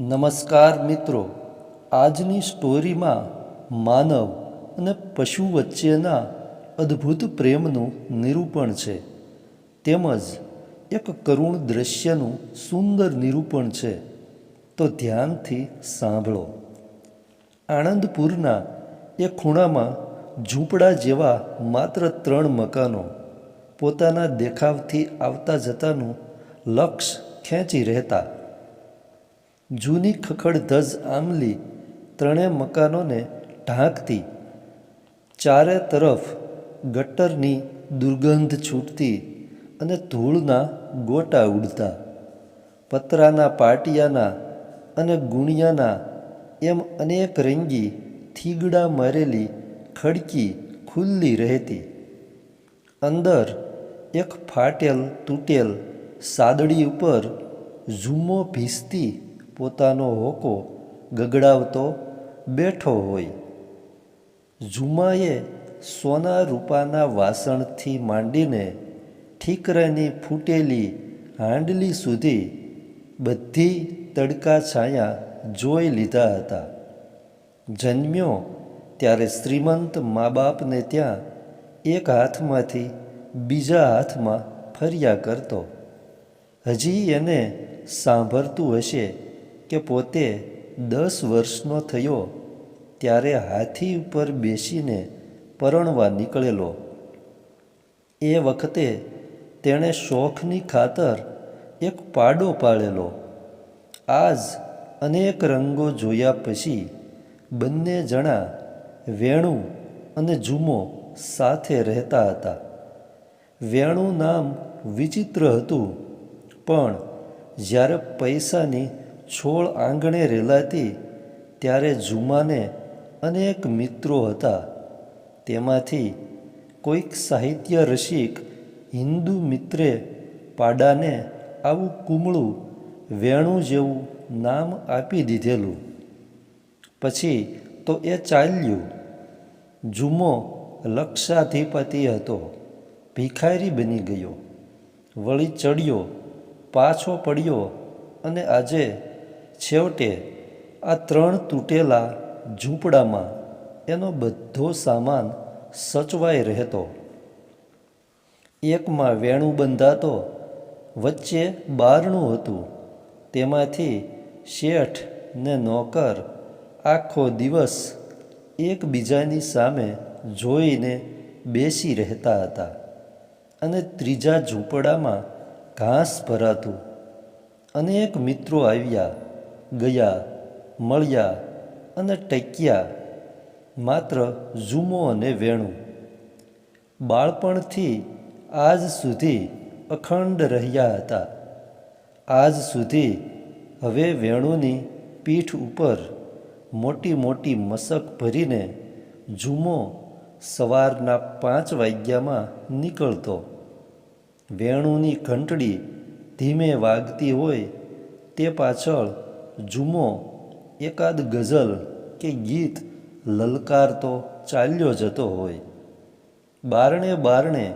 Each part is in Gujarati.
નમસ્કાર મિત્રો. આજની સ્ટોરીમાં માનવ અને પશુ વચ્ચેના અદ્ભુત પ્રેમનું નિરૂપણ છે. તેમજ એક કરુણ દ્રશ્યનું સુંદર નિરૂપણ છે. તો ધ્યાનથી સાંભળો. આણંદપુરના એ ખૂણામાં ઝૂંપડા જેવા માત્ર ત્રણ મકાનો પોતાના દેખાવથી આવતા જતાનું લક્ષ્ય ખેંચી રહેતા જૂની ખખડધજ આંબલી ત્રણેય મકાનોને ઢાંકતી. ચારે તરફ ગટરની દુર્ગંધ છૂટતી અને ધૂળના ગોટા ઉડતા. પતરાના પાટિયાના અને ગુણિયાના એમ અનેક રંગી થીગડા મારેલી ખડકી ખુલ્લી રહેતી. અંદર એક ફાટેલ તૂટેલ સાદડી ઉપર ઝૂમો ભીસતી પોતાનો હોકો ગગડાવતો બેઠો હોય. ઝુમાએ સોના રૂપાના વાસણથી માંડીને ઠીકરાની ફૂટેલી હાંડલી સુધી બધી તડકા છાયા જોઈ લીધા હતા. જન્મ્યો ત્યારે શ્રીમંત મા બાપને ત્યાં એક હાથમાંથી બીજા હાથમાં ફર્યા કરતો. હજી એને સાંભળતું હશે કે પોતે દસ વર્ષનો થયો, ત્યારે હાથી ઉપર બેસીને પરણવા નીકળેલો. એ વખતે તેણે શોખની ખાતર એક પાડો પાળેલો આજ અનેક રંગો જોયા પછી બંને જણા વેણુ અને ઝુમો સાથે રહેતા હતા. વેણું નામ વિચિત્ર હતું, પણ જ્યારે પૈસાની છોડ આંગણે રેલાતી ત્યારે ઝુમાને અનેક મિત્રો હતા. તેમાંથી કોઈક સાહિત્ય રસિક હિન્દુ મિત્રે પાડાને આવું કુમળું વેણું જેવું નામ આપી દીધેલું. પછી તો એ ચાલ્યું. ઝુમો લક્ષાધિપતિ હતો. ભિખારી બની ગયો. વળી ચડ્યો, પાછો પડ્યો અને આજે છેવટે આ ત્રણ તૂટેલા ઝૂંપડામાં એનો બધો સામાન સચવાઈ રહેતો. એકમાં વેણું બંધાતો, વચ્ચે બારણું હતું. તેમાંથી શેઠ ને નોકર આખો દિવસ એકબીજાની સામે જોઈને બેસી રહેતા હતા અને ત્રીજા ઝૂંપડામાં ઘાસ ભરાતું. અનેક મિત્રો આવ્યા ગયા, મળ્યા અને ટક્યા, માત્ર ઝૂમો અને વેણું. બાળપણથી આજ સુધી અખંડ રહ્યા હતા. આજ સુધી હવે વેણુની પીઠ ઉપર મોટી મોટી મશક ભરીને ઝૂમો સવારના પાંચ વાગ્યામાં નીકળતો. વેણુની ઘંટડી ધીમે વાગતી હોય તે પાછળ ઝૂમો એકાદ ગઝલ કે ગીત લલકારતો ચાલ્યો જતો હોય. બારણે બારણે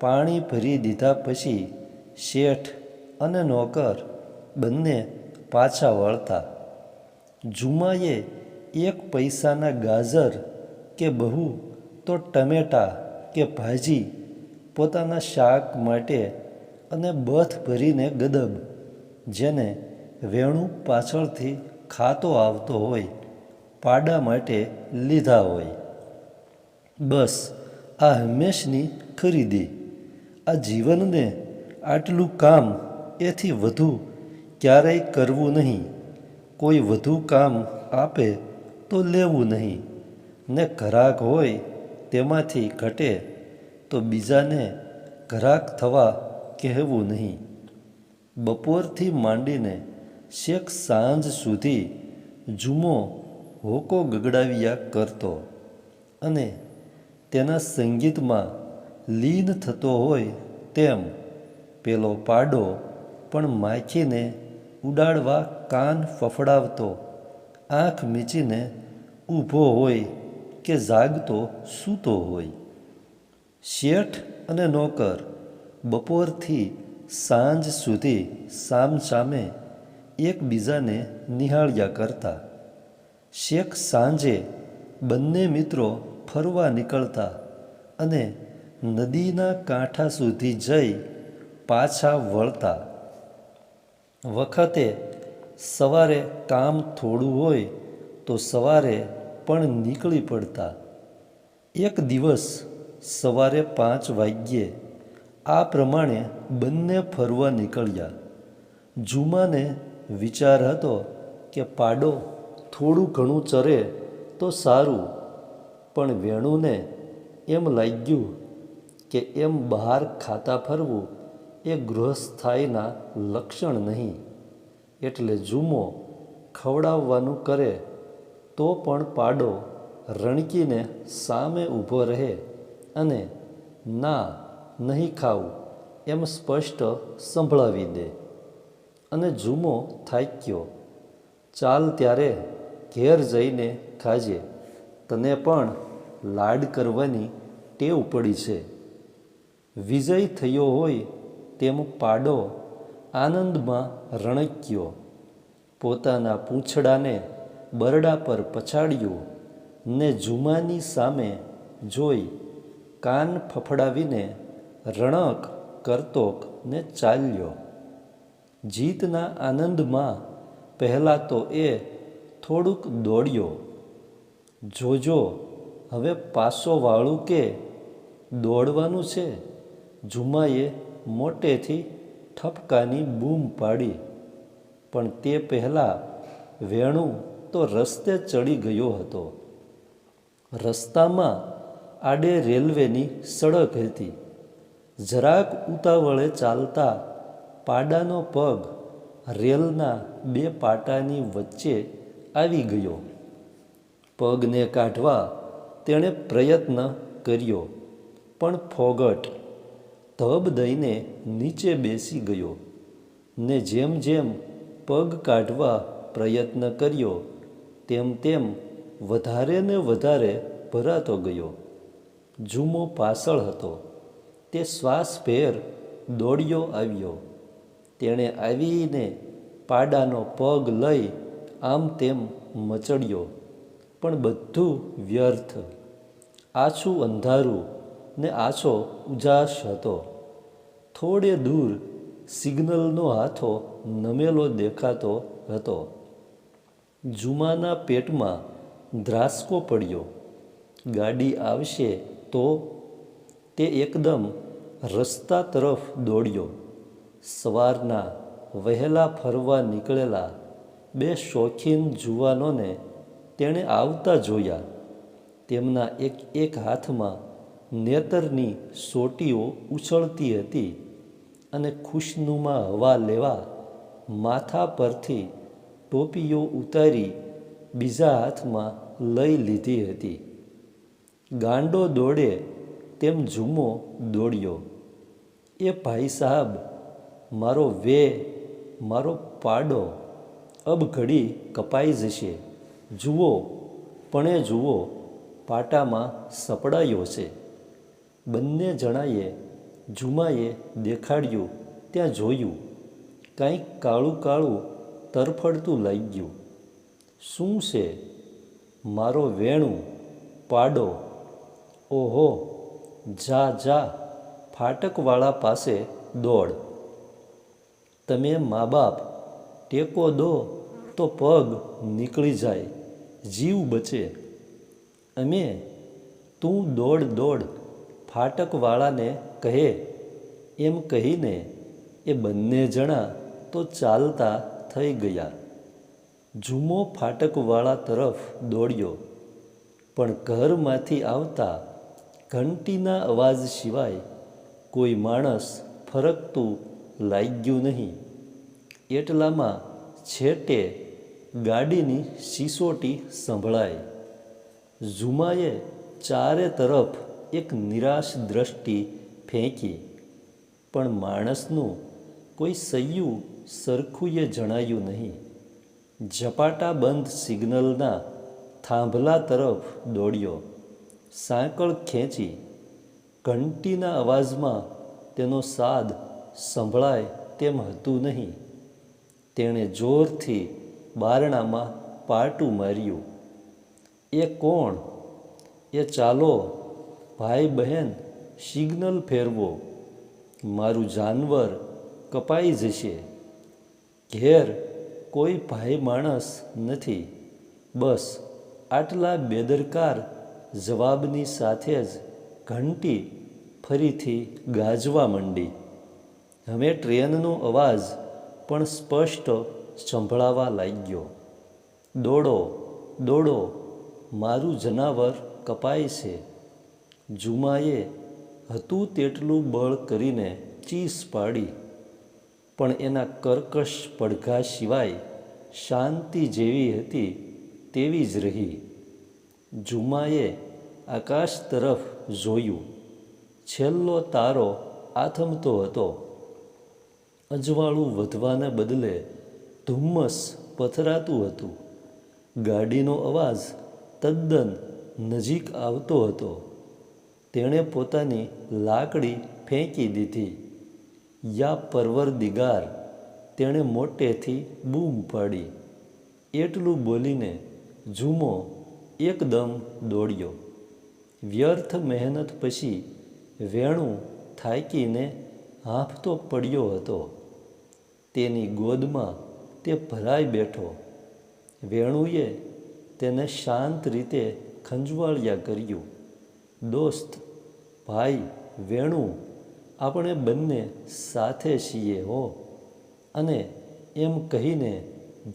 પાણી ભરી દીધા પછી શેઠ અને નોકર બંને પાછા વળતા. જુમાએ એક પૈસાના ગાજર કે બહુ તો ટમેટા કે ભાજી પોતાના શાક માટે અને બથ ભરીને ગદબ, જેને વેણું પાછળથી ખાતો આવતો હોય, પાડા માટે લીધા હોય. બસ, આ હંમેશની ખરીદી. આ જીવનને આટલું કામ એથી વધુ ક્યારેય કરવું નહીં. કોઈ વધુ કામ આપે તો લેવું નહીં. ને ઘરાક હોય તેમાંથી ઘટે તો બીજાને ઘરાક થવા કહેવું નહીં. બપોરથી માંડીને છેક સાંજ સુધી જુમો હોકો ગગડાવ્યા કરતો અને તેના સંગીતમાં લીન થતો હોય તેમ પેલો પાડો પણ માખીને ઉડાડવા કાન ફફડાવતો, આંખ મીચીને ઊભો હોય કે જાગતો સૂતો હોય. શેઠ અને નોકર બપોરથી સાંજ સુધી સામસામે એકબીજાને નિહાળ્યા કરતા. શેખ સાંજે બંને મિત્રો ફરવા નીકળતા અને નદીના કાંઠા સુધી જઈ પાછા વળતા. વખતે સવારે કામ થોડું હોય તો સવારે પણ નીકળી પડતા. એક દિવસ સવારે પાંચ વાગ્યે આ પ્રમાણે બંને ફરવા નીકળ્યા. જુમાને વિચાર હતો કે પાડો થોડું ઘણું ચરે તો સારું. પણ વેણુને એમ લાગ્યું કે એમ બહાર ખાતા ફરવું એ ગૃહસ્થાયના લક્ષણ નહીં. એટલે જુમો ખવડાવવાનું કરે તો પણ પાડો રણકીને સામે ઊભો રહે અને ના નહીં ખાવું એમ સ્પષ્ટ સંભળાવી દે. અને જુમો થાક્યો ચાલ ત્યારે ઘેર જઈને ખાજે. તને પણ લાડ કરવાની ટેવ પડી છે. વિજય થયો હોય તેમ પાડો આનંદમાં રણક્યો. પોતાના પૂંછડાને બરડા પર પછાડ્યું ને જુમાની સામે જોઈ કાન ફફડાવીને રણક કરતોક ને ચાલ્યો. જીતના આનંદમાં પહેલાં તો એ થોડુંક દોડ્યો. જોજો, હવે પાસો વાળું કે દોડવાનું છે? જુમાએ મોટેથી ઠપકાની બૂમ પાડી. પણ તે પહેલાં વેણું તો રસ્તે ચડી ગયો હતો. રસ્તામાં આડે રેલવેની સડક હતી. જરાક ઉતાવળે ચાલતા પાડાનો પગ રેલના બે પાટાની વચ્ચે આવી ગયો. પગને કાઢવા તેણે પ્રયત્ન કર્યો, પણ ફોગટ. ધબ દઈને નીચે બેસી ગયો ને જેમ જેમ પગ કાઢવા પ્રયત્ન કર્યો, તેમ તેમ વધારે ને વધારે ભરાતો ગયો. જુમો પાછળ હતો. તે શ્વાસભેર દોડ્યો આવ્યો. તેણે આવીને પાડાનો પગ લઈ આમ તેમ મચડ્યો, પણ બધું વ્યર્થ. આછું અંધારું ને આછો ઉજાસ હતો. થોડે દૂર સિગ્નલનો હાથો નમેલો દેખાતો હતો. જુમાના પેટમાં ધ્રાસકો પડ્યો. ગાડી આવશે તો તે એકદમ રસ્તા તરફ દોડ્યો. સવારના વહેલા ફરવા નીકળેલા બે શોખીન જુવાનોને તેણે આવતા જોયા. તેમના એક એક હાથમાં નેતરની સોટીઓ ઉછળતી હતી અને ખુશનુમા હવા લેવા માથા પરથી ટોપીઓ ઉતારી બીજા હાથમાં લઈ લીધી હતી. ગાંડો દોડે તેમ ઝૂમો દોડ્યો. એ ભાઈ સાહબ મારો વે મારો પાડો, અબ ઘડી કપાઈ જશે. જુઓ, પણે જુઓ, પાટામાં સપડાયો છે. બંને જણાએ જુમાએ દેખાડ્યું, ત્યાં જોયું, કાંઈક કાળું કાળું તરફડતું લાગ્યું. શું છે? મારો વેણું, પાડો. ઓહો, જા જા, ફાટકવાળા પાસે દોડ. તમે મા બાપ ટેકો દો તો પગ નીકળી જાય, જીવ બચે. અમે તું દોડ દોડ ફાટકવાળાને કહે, એમ કહીને એ બંને જણા તો ચાલતા થઈ ગયા. જુમો ફાટકવાળા તરફ દોડ્યો, પણ ઘરમાંથી આવતા ઘંટીના અવાજ સિવાય કોઈ માણસ ફરકતું લાગ્યું નહીં. એટલામાં છેટે ગાડીની સિસોટી સંભળાય. ઝુમાએ ચારે તરફ એક નિરાશ દ્રષ્ટિ ફેંકી. પણ માણસનું કોઈ સૈયું સરખુંએ જણાયું નહીં. ઝપાટા બંધ સિગ્નલના થાંભલા તરફ દોડ્યો. સાંકળ ખેંચી. ઘંટીના અવાજમાં તેનો સાદ સંભળાય તેમ હતું નહીં. તેણે જોરથી બારણામાં પાટું માર્યું. એ કોણ? એ ચાલો ભાઈ બહેન સિગ્નલ ફેરવો. મારું જાનવર કપાઈ જશે. ઘેર કોઈ ભાઈ માણસ નથી. બસ, આટલા બેદરકાર જવાબની સાથે જ ઘંટી ફરીથી ગાજવા માંડી. હવે ટ્રેનનો અવાજ પણ સ્પષ્ટ સંભળાવા લાગ્યો. દોડો દોડો, મારું જનાવર કપાય છે. જુમાએ હતું તેટલું બળ કરીને ચીસ પાડી, પણ એના કર્કશ પડઘા સિવાય શાંતિ જેવી હતી તેવી જ રહી. જુમાએ આકાશ તરફ જોયું. છેલ્લો તારો આથમતો હતો. અજવાળું વધવાના બદલે ધુમ્મસ પથરાતું હતું. ગાડીનો અવાજ તદ્દન નજીક આવતો હતો. તેણે પોતાની લાકડી ફેંકી દીધી. યા પરવર દિગાર તેણે મોટેથી બૂમ પાડી. એટલું બોલીને ઝૂમો એકદમ દોડ્યો. વ્યર્થ મહેનત પછી વેણું થાકીને હાંફતો પડ્યો હતો. તેની ગોદમાં તે ભરાઈ બેઠો. વેણુએ તેને શાંત રીતે ખંજવાળ્યા કર્યું. દોસ્ત, ભાઈ, વેણુ, આપણે બંને સાથે છીએ હો. અને એમ કહીને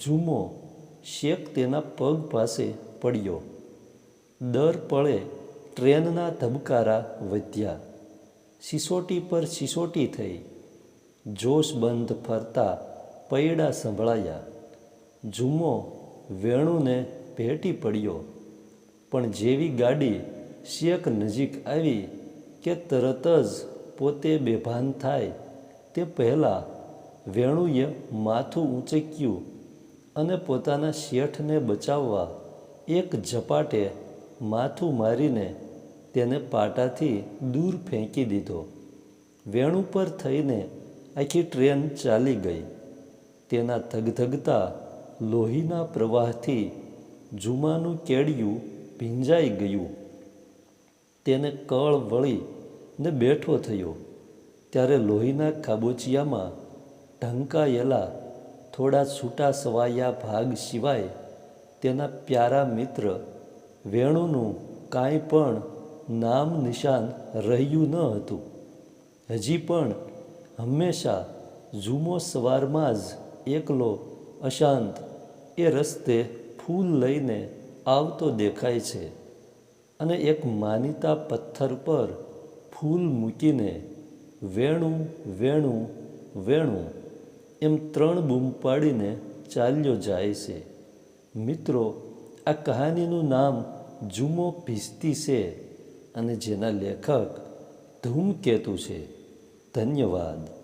ઝૂમો, શેક તેના પગ પાસે પડ્યો. દર પળે ટ્રેનના ધબકારા વધ્યા. સિસોટી પર સિસોટી થઈ જોશ બંધ ફરતા પૈડા સંભળાયા. ઝૂમો વેણુને ભેટી પડ્યો, પણ જેવી ગાડી શેક નજીક આવી કે તરત જ પોતે બેભાન થાય, તે પહેલાં વેણુએ માથું ઊંચક્યું અને પોતાના શેઠને બચાવવા એક ઝપાટે માથું મારીને તેને પાટાથી દૂર ફેંકી દીધો. વેણુ પર થઈને આખી ટ્રેન ચાલી ગઈ. તેના ધગધગતા લોહીના પ્રવાહથી જુમાનું કેડિયું ભીંજાઈ ગયું. તેને કળ વળી ને બેઠો થયો. ત્યારે લોહીના ખાબોચિયામાં ઢંકાયેલા થોડા છૂટા સવાયા ભાગ સિવાય તેના પ્યારા મિત્ર વેણુનું કાંઈ પણ નામ નિશાન રહ્યું ન હતું. હજી પણ હંમેશા ઝૂમો સવારમાં જ એકલો અશાંત એ રસ્તે ફૂલ લઈને આવતો દેખાય છે અને એક માનીતા પથ્થર પર ફૂલ મૂકીને વેણું વેણું વેણું એમ ત્રણ બૂમ પાડીને ચાલ્યો જાય છે. મિત્રો, આ કહાનીનું નામ જુમો ભીસ્તી છે. અને જેના લેખક ધૂમકેતુ છે. ધન્યવાદ.